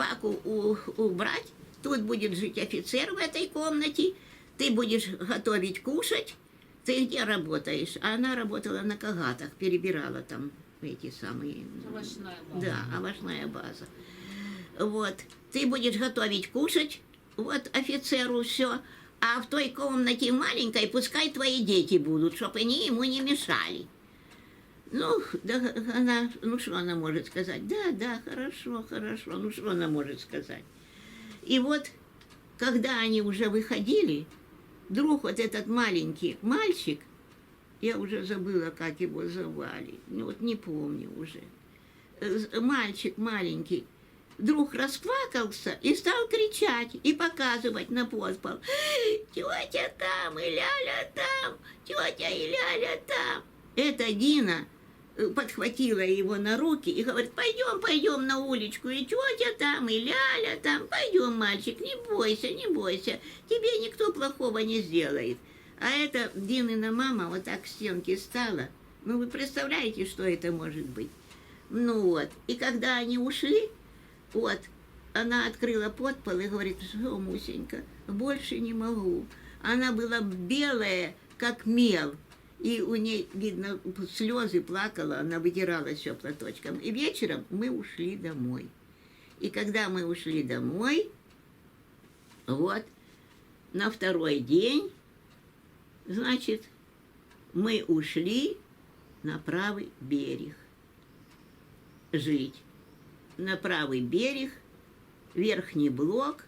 собаку у- убрать, тут будет жить офицер в этой комнате, ты будешь готовить кушать. Ты где работаешь? А она работала на Кагатах, перебирала там эти самые... Овощная база. Да, овощная база. Вот. Ты будешь готовить кушать, вот офицеру все. А в той комнате маленькой пускай твои дети будут, чтобы они ему не мешали. Ну, да, она, ну что она может сказать? Да, да, хорошо, хорошо. Ну что она может сказать? И вот, когда они уже выходили, вдруг вот этот маленький мальчик, я уже забыла, как его звали, ну вот не помню уже, мальчик маленький, вдруг расплакался и стал кричать и показывать на подпол. Тетя там, и Ляля там, тетя и Ляля там. Это Дина подхватила его на руки и говорит, пойдем, пойдем на уличку, и тетя там, и Ляля там, пойдем, мальчик, не бойся, не бойся, тебе никто плохого не сделает. А эта Динина мама вот так к стенке стала. Ну, вы представляете, что это может быть? Ну вот, и когда они ушли, вот, она открыла подпол и говорит, что, Мусенька, больше не могу. Она была белая, как мел. И у ней, видно, слезы плакала, она вытирала все платочком. И вечером мы ушли домой. И когда мы ушли домой, вот, на второй день, значит, мы ушли на правый берег жить. На правый берег, верхний блок,